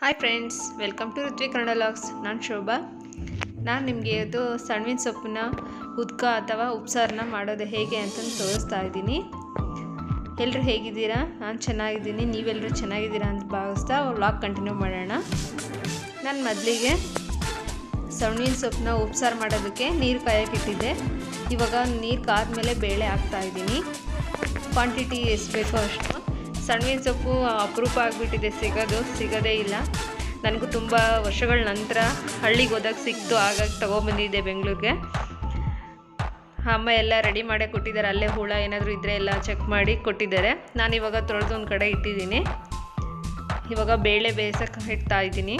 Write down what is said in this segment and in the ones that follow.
Hi friends welcome to Rithvi Kannada vlogs ನಾನು ಶೋಭಾ. ನಾನು ನಿಮಗೆ ಅದು ಸಣ್ಣಿನ ಸೊಪ್ಪಿನ ಉದ್ಕ ಅಥವಾ ಉಪ್ಸಾರನ್ನ ಮಾಡೋದು ಹೇಗೆ ಅಂತಂದು ತೋರಿಸ್ತಾ ಇದ್ದೀನಿ. ಎಲ್ಲರೂ ಹೇಗಿದ್ದೀರಾ? ನಾನು ಚೆನ್ನಾಗಿದ್ದೀನಿ ನೀವೆಲ್ಲರೂ ಚೆನ್ನಾಗಿದ್ದೀರಾ ಅಂತ ಭಾವಿಸ್ತಾ ವ್ಲಾಗ್ ಕಂಟಿನ್ಯೂ ಮಾಡೋಣ. ನಾನು ಮೊದಲಿಗೆ ಸಣ್ಣಿನ ಸೊಪ್ಪನ್ನ ಉಪ್ಸಾರು ಮಾಡೋದಕ್ಕೆ ನೀರು ಕಾಯೋಕ್ಕಿಟ್ಟಿದ್ದೆ ಇವಾಗ ನೀರು ಕಾದ್ಮೇಲೆ ಬೇಳೆ ಹಾಕ್ತಾ ಇದ್ದೀನಿ. ಕ್ವಾಂಟಿಟಿ ಎಷ್ಟು ಬೇಕೋ ಅಷ್ಟು. ಸಣ್ಣಿನ ಸೊಪ್ಪು ಅಪರೂಪ ಆಗಿಬಿಟ್ಟಿದೆ. ಸಿಗೋದು. ಸಿಗೋದೇ ಇಲ್ಲ. ನನಗೂ ತುಂಬ ವರ್ಷಗಳ ನಂತರ ಹಳ್ಳಿಗೆ ಹೋದಾಗ ಸಿಕ್ತು. ಹಾಗಾಗಿ ತೊಗೊಬಂದಿದ್ದೆ ಬೆಂಗಳೂರಿಗೆ. ಅಮ್ಮ ಎಲ್ಲ ರೆಡಿ ಮಾಡೇ ಕೊಟ್ಟಿದ್ದಾರೆ. ಅಲ್ಲೇ ಹುಳ ಏನಾದರೂ ಇದ್ದರೆ ಎಲ್ಲ ಚೆಕ್ ಮಾಡಿ ಕೊಟ್ಟಿದ್ದಾರೆ. ನಾನು ಇವಾಗ ತೊಳೆದು ಒಂದು ಕಡೆ ಇಟ್ಟಿದ್ದೀನಿ. ಇವಾಗ ಬೇಳೆ ಬೇಯಿಸೋಕೆ ಇಡ್ತಾ ಇದ್ದೀನಿ.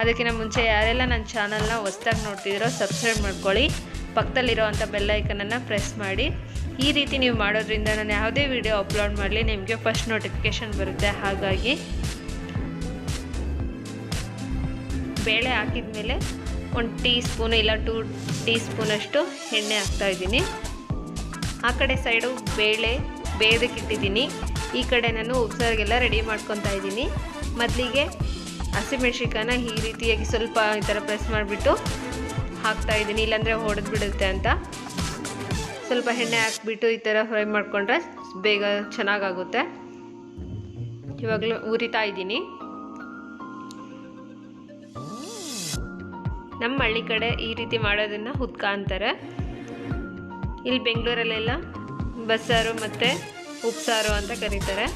ಅದಕ್ಕಿಂತ ಮುಂಚೆ ಯಾರೆಲ್ಲ ನನ್ನ ಚಾನಲ್ನ ಹೊಸ್ದಾಗಿ ನೋಡ್ತಿದ್ದೀರೋ ಸಬ್ಸ್ಕ್ರೈಬ್ ಮಾಡ್ಕೊಳ್ಳಿ. ಪಕ್ಕದಲ್ಲಿರೋ ಅಂಥ ಬೆಲ್ಲೈಕನನ್ನು ಪ್ರೆಸ್ ಮಾಡಿ. ಈ ರೀತಿ ನೀವು ಮಾಡೋದ್ರಿಂದ ನಾನು ಯಾವುದೇ ವಿಡಿಯೋ ಅಪ್ಲೋಡ್ ಮಾಡಲಿ, ನಿಮಗೆ ಫಸ್ಟ್ ನೋಟಿಫಿಕೇಷನ್ ಬರುತ್ತೆ. ಹಾಗಾಗಿ ಬೇಳೆ ಹಾಕಿದ ಮೇಲೆ ಒಂದು ಟೀ ಸ್ಪೂನ್ ಇಲ್ಲ ಟೂ ಟೀ ಸ್ಪೂನಷ್ಟು ಎಣ್ಣೆ ಹಾಕ್ತಾಯಿದ್ದೀನಿ ಆ ಕಡೆ ಸೈಡು ಬೇಳೆ ಬೇಯೋದಕ್ಕಿಟ್ಟಿದ್ದೀನಿ ಈ ಕಡೆ ನಾನು ಉಪ್ಸಾರಿಗೆಲ್ಲ ರೆಡಿ ಮಾಡ್ಕೊತಾ ಇದ್ದೀನಿ. ಮೊದಲಿಗೆ ಹಸಿಮೆಣ್ಸಿಕಾಯನ್ನ ಈ ರೀತಿಯಾಗಿ ಸ್ವಲ್ಪ ಈ ಥರ ಪ್ರೆಸ್ ಮಾಡಿಬಿಟ್ಟು ಹಾಕ್ತಾಯಿದ್ದೀನಿ ಇಲ್ಲಾಂದರೆ ಹೊಡೆದು ಬಿಡುತ್ತೆ ಅಂತ. ಸ್ವಲ್ಪ ಎಣ್ಣೆ ಹಾಕ್ಬಿಟ್ಟು ಈ ಥರ ಫ್ರೈ ಮಾಡಿಕೊಂಡ್ರೆ ಬೇಗ ಚೆನ್ನಾಗಾಗುತ್ತೆ. ಇವಾಗಲೂ ಉರಿತಾ ಇದ್ದೀನಿ. ನಮ್ಮ ಹಳ್ಳಿ ಕಡೆ ಈ ರೀತಿ ಮಾಡೋದನ್ನು ಹುದ್ಕಾ ಅಂತಾರೆ. ಇಲ್ಲಿ ಬೆಂಗಳೂರಲ್ಲೆಲ್ಲ ಬಸ್ಸಾರು ಮತ್ತು ಉಪ್ಸಾರು ಅಂತ ಕರೀತಾರೆ.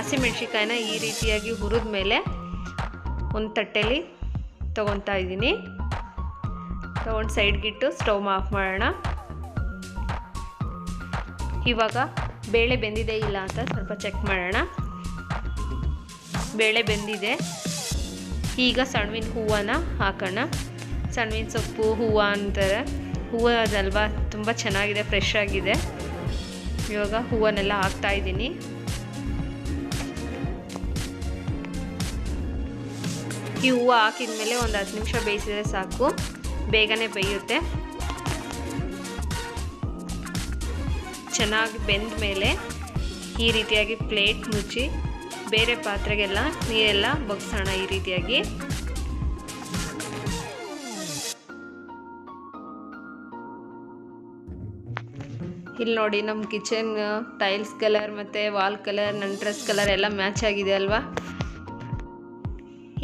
ಹಸಿಮೆಣ್ಸಿಕಾಯನ್ನ ಈ ರೀತಿಯಾಗಿ ಹುರಿದ ಮೇಲೆ ಒಂದು ತಟ್ಟೆಲಿ ತೊಗೊತಾ ಇದ್ದೀನಿ. ತೊಗೊಂಡು ಸೈಡ್ಗಿಟ್ಟು ಸ್ಟವ್ ಆಫ್ ಮಾಡೋಣ. ಇವಾಗ ಬೇಳೆ ಬೆಂದಿದೆ ಇಲ್ಲ ಅಂತ ಸ್ವಲ್ಪ ಚೆಕ್ ಮಾಡೋಣ. ಬೇಳೆ ಬೆಂದಿದೆ. ಈಗ ಸಣ್ಣಿನ ಹೂವನ್ನ ಹಾಕೋಣ. ಸಣ್ಣಿನ ಸೊಪ್ಪು, ಹೂವು ಅಂತಾರೆ. ಹೂವು ಅದಲ್ವಾ? ತುಂಬ ಚೆನ್ನಾಗಿದೆ ಫ್ರೆಶ್ ಆಗಿದೆ. ಇವಾಗ ಹೂವನ್ನೆಲ್ಲ ಹಾಕ್ತಾ ಇದ್ದೀನಿ. ಈ ಹೂವು ಹಾಕಿದ ಮೇಲೆ ಒಂದು ಹತ್ತು ನಿಮಿಷ ಬೇಯಿಸಿದ್ರೆ ಸಾಕು. ಬೇಗನೆ ಬೇಯುತ್ತೆ. ಚೆನ್ನಾಗಿ ಬೆಂದ ಮೇಲೆ ಈ ರೀತಿಯಾಗಿ ಪ್ಲೇಟ್ ಮುಚ್ಚಿ ಬೇರೆ ಪಾತ್ರೆಗೆಲ್ಲ ನೀರೆಲ್ಲ ಬಗ್ಸೋಣ ಈ ರೀತಿಯಾಗಿ. ಇಲ್ಲಿ ನೋಡಿ ನಮ್ಮ ಕಿಚನ್ ಟೈಲ್ಸ್ ಕಲರ್ ಮತ್ತು ವಾಲ್ ಕಲರ್ ನನ್ನ ಡ್ರೆಸ್ ಕಲರ್ ಎಲ್ಲ ಮ್ಯಾಚ್ ಆಗಿದೆ ಅಲ್ವಾ?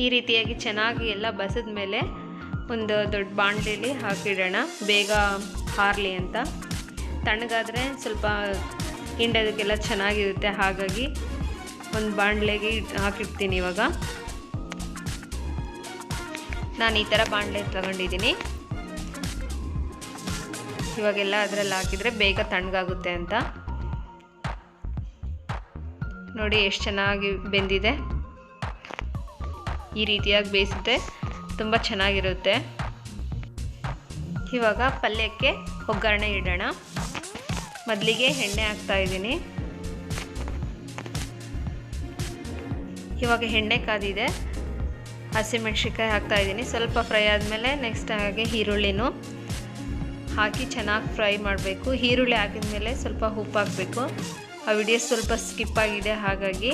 ಈ ರೀತಿಯಾಗಿ ಚೆನ್ನಾಗಿ ಎಲ್ಲ ಬಸದ ಮೇಲೆ ಒಂದು ದೊಡ್ಡ ಬಾಣಲೆಯಲ್ಲಿ ಹಾಕಿಡೋಣ. ಬೇಗ ಹಾರಲಿ ಅಂತ. ತಣ್ಣಗಾದರೆ ಸ್ವಲ್ಪ ಹಿಂಡೋದಕ್ಕೆಲ್ಲ ಚೆನ್ನಾಗಿರುತ್ತೆ. ಹಾಗಾಗಿ ಒಂದು ಬಾಣಲೆಗೆ ಹಾಕಿಡ್ತೀನಿ ಇವಾಗ. ನಾನು ಈ ಥರ ಬಾಣಲೆ ತಗೊಂಡಿದ್ದೀನಿ. ಇವಾಗೆಲ್ಲ ಅದರಲ್ಲಿ ಹಾಕಿದರೆ ಬೇಗ ತಣ್ಣಗಾಗುತ್ತೆ ಅಂತ. ನೋಡಿ ಎಷ್ಟು ಚೆನ್ನಾಗಿ ಬೆಂದಿದೆ. ಈ ರೀತಿಯಾಗಿ ಬೇಯಿಸಿದ್ರೆ ತುಂಬ ಚೆನ್ನಾಗಿರುತ್ತೆ. ಇವಾಗ ಪಲ್ಯಕ್ಕೆ ಒಗ್ಗರಣೆ ಇಡೋಣ. ಮೊದಲಿಗೆ ಎಣ್ಣೆ ಹಾಕ್ತಾ ಇದ್ದೀನಿ. ಇವಾಗ ಎಣ್ಣೆ ಕಾದಿದೆ. ಹಸಿಮೆಣ್ಸಿನ್ಕಾಯಿ ಹಾಕ್ತಾ ಇದ್ದೀನಿ. ಸ್ವಲ್ಪ ಫ್ರೈ ಆದಮೇಲೆ ನೆಕ್ಸ್ಟ್ ಹಾಗೆ ಈರುಳ್ಳಿನೂ ಹಾಕಿ ಚೆನ್ನಾಗಿ ಫ್ರೈ ಮಾಡಬೇಕು. ಈರುಳ್ಳಿ ಹಾಕಿದ ಮೇಲೆ ಸ್ವಲ್ಪ ಉಪ್ಪು ಹಾಕಬೇಕು. ಆ ವಿಡಿಯೋ ಸ್ವಲ್ಪ ಸ್ಕಿಪ್ ಆಗಿದೆ ಹಾಗಾಗಿ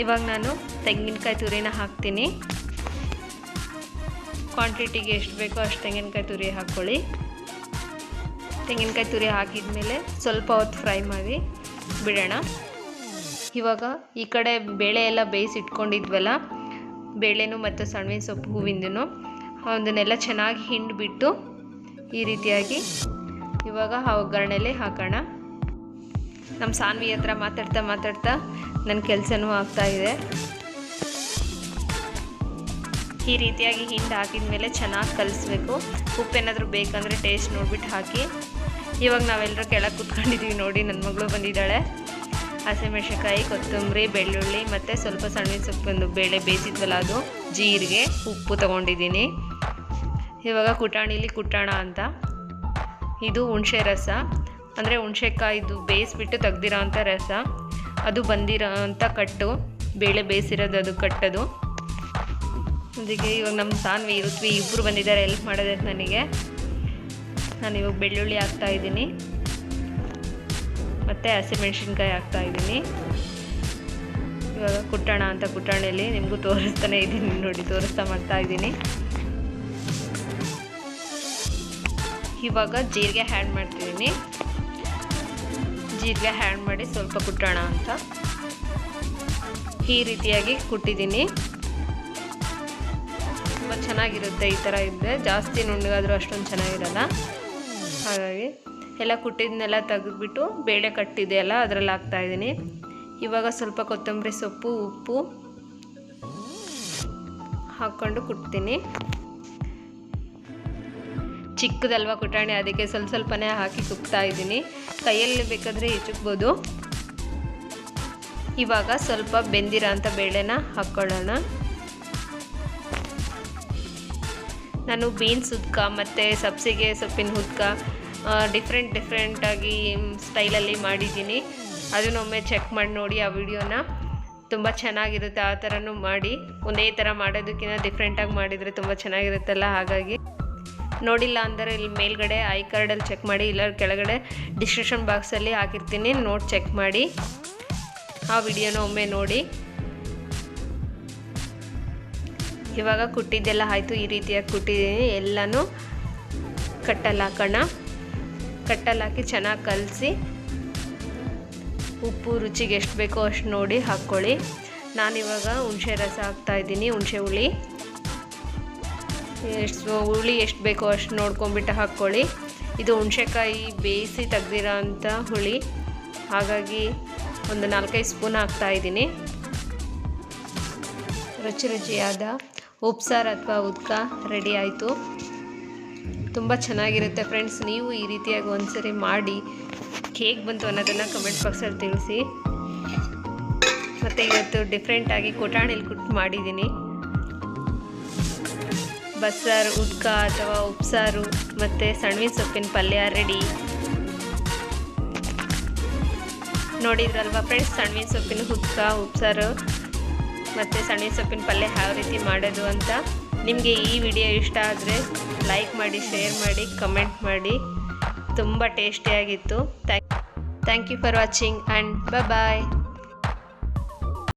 ಇವಾಗ ನಾನು ತೆಂಗಿನಕಾಯಿ ತುರಿನ ಹಾಕ್ತೀನಿ. ಕ್ವಾಂಟಿಟಿಗೆ ಎಷ್ಟು ಬೇಕೋ ಅಷ್ಟು ತೆಂಗಿನಕಾಯಿ ತುರಿ ಹಾಕ್ಕೊಳ್ಳಿ ತೆಂಗಿನಕಾಯಿ ತುರಿ ಹಾಕಿದ ಮೇಲೆ ಸ್ವಲ್ಪ ಹೊತ್ತು ಫ್ರೈ ಮಾಡಿ ಬಿಡೋಣ. ಇವಾಗ ಈ ಕಡೆ ಬೇಳೆ ಎಲ್ಲ ಬೇಯಿಸಿ ಇಟ್ಕೊಂಡಿದ್ವಲ್ಲ ಬೇಳೆನೂ ಮತ್ತು ಸಣ್ಣಿನ ಸೊಪ್ಪು ಹೂವಿಂದೂ ಅದನ್ನೆಲ್ಲ ಚೆನ್ನಾಗಿ ಹಿಂಡಿಬಿಟ್ಟು ಈ ರೀತಿಯಾಗಿ ಇವಾಗ ಆ ಒಗ್ಗರಣೆಲೆ ಹಾಕೋಣ. ನಮ್ಮ ಸಾನ್ವಿ ಹತ್ರ ಮಾತಾಡ್ತಾ ಮಾತಾಡ್ತಾ ನನ್ನ ಕೆಲಸನೂ ಆಗ್ತಾಯಿದೆ ಈ ರೀತಿಯಾಗಿ ಹಿಂಡು ಹಾಕಿದ ಮೇಲೆ ಚೆನ್ನಾಗಿ ಕಲಿಸ್ಬೇಕು. ಉಪ್ಪೇನಾದರೂ ಬೇಕಂದರೆ ಟೇಸ್ಟ್ ನೋಡಿಬಿಟ್ಟು ಹಾಕಿ. ಇವಾಗ ನಾವೆಲ್ಲರೂ ಕೆಳಗೆ ಕುತ್ಕೊಂಡಿದ್ದೀವಿ ನೋಡಿ ನನ್ನ ಮಗಳು ಬಂದಿದ್ದಾಳೆ. ಹಸಿಮೆಣ್ಸಿನ್ಕಾಯಿ ಕೊತ್ತಂಬರಿ, ಬೆಳ್ಳುಳ್ಳಿ ಮತ್ತು ಸ್ವಲ್ಪ ಸಣ್ಣ ಸೊಪ್ಪಿಂದು ಬೇಳೆ ಬೇಯಿಸಿದ್ವಲ್ಲ ಅದು, ಜೀರಿಗೆ, ಉಪ್ಪು ತೊಗೊಂಡಿದ್ದೀನಿ. ಇವಾಗ ಕುಟಾಣಿಲಿ ಕುಟಾಣ ಅಂತ. ಇದು ಹುಣಸೆ ರಸ. ಅಂದರೆ ಹುಣ್ಸೆಕಾಯಿದು ಬೇಯಿಸ್ಬಿಟ್ಟು ತೆಗ್ದಿರೋ ಅಂಥ ರಸ. ಅದು ಬಂದಿರೋ ಅಂಥ ಕಟ್ಟು. ಬೇಳೆ ಬೇಯಿಸಿರೋದು ಅದು ಕಟ್ಟೋದು. ಅದಕ್ಕೆ ಇವಾಗ ನಮ್ಮ ಸಾನ್ವಿ, ಋತ್ವಿ ಇಬ್ಬರು ಬಂದಿದ್ದಾರೆ ಹೆಲ್ಪ್ ಮಾಡೋದಕ್ಕೆ ನನಗೆ. ನಾನು ಇವಾಗ ಬೆಳ್ಳುಳ್ಳಿ ಹಾಕ್ತಾ ಇದ್ದೀನಿ. ಮತ್ತು ಹಸಿಮೆಣ್ಸಿನ್ಕಾಯಿ ಹಾಕ್ತಾ ಇದ್ದೀನಿ. ಇವಾಗ ಕುಟ್ಟೋಣ ಅಂತ ಕುಟ್ಟಣೆಯಲ್ಲಿ ನಿಮಗೂ ತೋರಿಸ್ತಾನೆ ಇದ್ದೀನಿ ನೋಡಿ, ತೋರಿಸ್ತಾ ಮಾಡ್ತಾ ಇದ್ದೀನಿ. ಇವಾಗ ಜೀರಿಗೆ ಹ್ಯಾಡ್ ಮಾಡ್ತಿದ್ದೀನಿ. ಜೀರಿಗೆ ಹ್ಯಾಂಡ್ ಮಾಡಿ ಸ್ವಲ್ಪ ಕುಟ್ಟೋಣ ಅಂತ. ಈ ರೀತಿಯಾಗಿ ಕುಟ್ಟಿದ್ದೀನಿ. ತುಂಬ ಚೆನ್ನಾಗಿರುತ್ತೆ ಈ ಥರ ಇದ್ದರೆ ಜಾಸ್ತಿ ನುಣ್ಣಗಾದರೂ ಅಷ್ಟೊಂದು ಚೆನ್ನಾಗಿರಲ್ಲ. ಹಾಗಾಗಿ ಎಲ್ಲ ಕುಟ್ಟಿದ್ನೆಲ್ಲ ತೆಗೆದುಬಿಟ್ಟು ಬೇಳೆ ಕಟ್ಟಿದೆಯಲ್ಲ ಅದರಲ್ಲಿ ಹಾಕ್ತಾಯಿದ್ದೀನಿ ಇವಾಗ ಸ್ವಲ್ಪ ಕೊತ್ತಂಬರಿ ಸೊಪ್ಪು, ಉಪ್ಪು ಹಾಕ್ಕೊಂಡು ಕುಟ್ತೀನಿ. ಚಿಕ್ಕದಲ್ವ ಕುಟಾಣಿ ಅದಕ್ಕೆ ಸ್ವಲ್ಪ ಸ್ವಲ್ಪನೇ ಹಾಕಿ ಕುಕ್ತಾ ಇದ್ದೀನಿ. ಕೈಯಲ್ಲಿ ಬೇಕಾದರೆ ಹೆಚ್ಚಕ್ಬೋದು ಇವಾಗ ಸ್ವಲ್ಪ ಬೆಂದಿರೋ ಅಂಥ ಬೇಳೆನ ಹಾಕ್ಕೊಳ್ಳೋಣ ನಾನು ಬೀನ್ಸ್ ಹುದ್ಕ ಮತ್ತು ಸಬ್ಸಿಗೆ ಸೊಪ್ಪಿನ ಉದ್ಕ ಡಿಫ್ರೆಂಟ್ ಡಿಫ್ರೆಂಟಾಗಿ ಸ್ಟೈಲಲ್ಲಿ ಮಾಡಿದ್ದೀನಿ. ಅದನ್ನೊಮ್ಮೆ ಚೆಕ್ ಮಾಡಿ ನೋಡಿ ಆ ವಿಡಿಯೋನ. ತುಂಬ ಚೆನ್ನಾಗಿರುತ್ತೆ, ಆ ಥರನೂ ಮಾಡಿ. ಒಂದೇ ಥರ ಮಾಡೋದಕ್ಕಿಂತ ಡಿಫ್ರೆಂಟಾಗಿ ಮಾಡಿದರೆ ತುಂಬ ಚೆನ್ನಾಗಿರುತ್ತಲ್ಲ ಹಾಗಾಗಿ. ನೋಡಿಲ್ಲ ಅಂದರೆ ಇಲ್ಲಿ ಮೇಲ್ಗಡೆ ಐ ಕಾರ್ಡಲ್ಲಿ ಚೆಕ್ ಮಾಡಿ ಇಲ್ಲ ಕೆಳಗಡೆ ಡಿಸ್ಕ್ರಿಪ್ಷನ್ ಬಾಕ್ಸಲ್ಲಿ ಹಾಕಿರ್ತೀನಿ. ನೋಡಿ ಚೆಕ್ ಮಾಡಿ. ಆ ವಿಡಿಯೋನ ಒಮ್ಮೆ ನೋಡಿ. ಇವಾಗ ಕುಟ್ಟಿದ್ದೆಲ್ಲ ಆಯಿತು. ಈ ರೀತಿಯಾಗಿ ಕುಟ್ಟಿದ್ದೀನಿ. ಎಲ್ಲನೂ ಕಟ್ಟಲ್ಲಿ ಹಾಕೋಣ ಕಟ್ಟಲ್ಲಿ ಹಾಕಿ ಚೆನ್ನಾಗಿ ಕಲಸಿ. ಉಪ್ಪು ರುಚಿಗೆ ಎಷ್ಟು ಬೇಕೋ ಅಷ್ಟು ನೋಡಿ ಹಾಕ್ಕೊಳ್ಳಿ. ನಾನಿವಾಗ ಹುಣಸೆ ರಸ ಹಾಕ್ತಾಯಿದ್ದೀನಿ ಹುಣಸೆ ಹುಳಿ. ಎಷ್ಟು ಹುಳಿ ಎಷ್ಟು ಬೇಕೋ ಅಷ್ಟು ನೋಡ್ಕೊಂಬಿಟ್ಟು ಹಾಕ್ಕೊಳ್ಳಿ. ಇದು ಹುಣಸೆಕಾಯಿ ಬೇಯಿಸಿ ತೆಗ್ದಿರೋ ಅಂಥ ಹುಳಿ. ಹಾಗಾಗಿ ಒಂದು ನಾಲ್ಕೈದು ಸ್ಪೂನ್ ಹಾಕ್ತಾಯಿದ್ದೀನಿ ರುಚಿ ರುಚಿಯಾದ ಉಪ್ಸಾರು ಅಥವಾ ಉದ್ಕ ರೆಡಿ ಆಯಿತು. ತುಂಬ ಚೆನ್ನಾಗಿರುತ್ತೆ ಫ್ರೆಂಡ್ಸ್. ನೀವು ಈ ರೀತಿಯಾಗಿ ಒಂದ್ಸರಿ ಮಾಡಿ ಹೇಗೆ ಬಂತು ಅನ್ನೋದನ್ನು ಕಮೆಂಟ್ ಬಾಕ್ಸಲ್ಲಿ ತಿಳಿಸಿ. ಮತ್ತು ಇವತ್ತು ಡಿಫ್ರೆಂಟಾಗಿ ಕೊಟಾಣಿಲಿ ಕುಟ್ಟು ಮಾಡಿದ್ದೀನಿ. ಬಸ್ಸಾರು, ಉದ್ಕ ಅಥವಾ ಉಪ್ಸಾರು ಮತ್ತು ಸಣ್ಣಿನ ಸೊಪ್ಪಿನ ಪಲ್ಯ ರೆಡಿ ನೋಡಿದ್ರಲ್ವಾ ಫ್ರೆಂಡ್ಸ್ ಸಣ್ಣಿನ ಸೊಪ್ಪಿನ ಉದ್ಕ, ಉಪ್ಸಾರು ಮತ್ತು ಸಣ್ಣಿನ ಸೊಪ್ಪಿನ ಪಲ್ಯ ಯಾವ ರೀತಿ ಮಾಡೋದು ಅಂತ. ನಿಮಗೆ ಈ ವಿಡಿಯೋ ಇಷ್ಟ ಆದರೆ ಲೈಕ್ ಮಾಡಿ ಶೇರ್ ಮಾಡಿ ಕಮೆಂಟ್ ಮಾಡಿ. ತುಂಬ ಟೇಸ್ಟಿಯಾಗಿತ್ತು thank you for watching and bye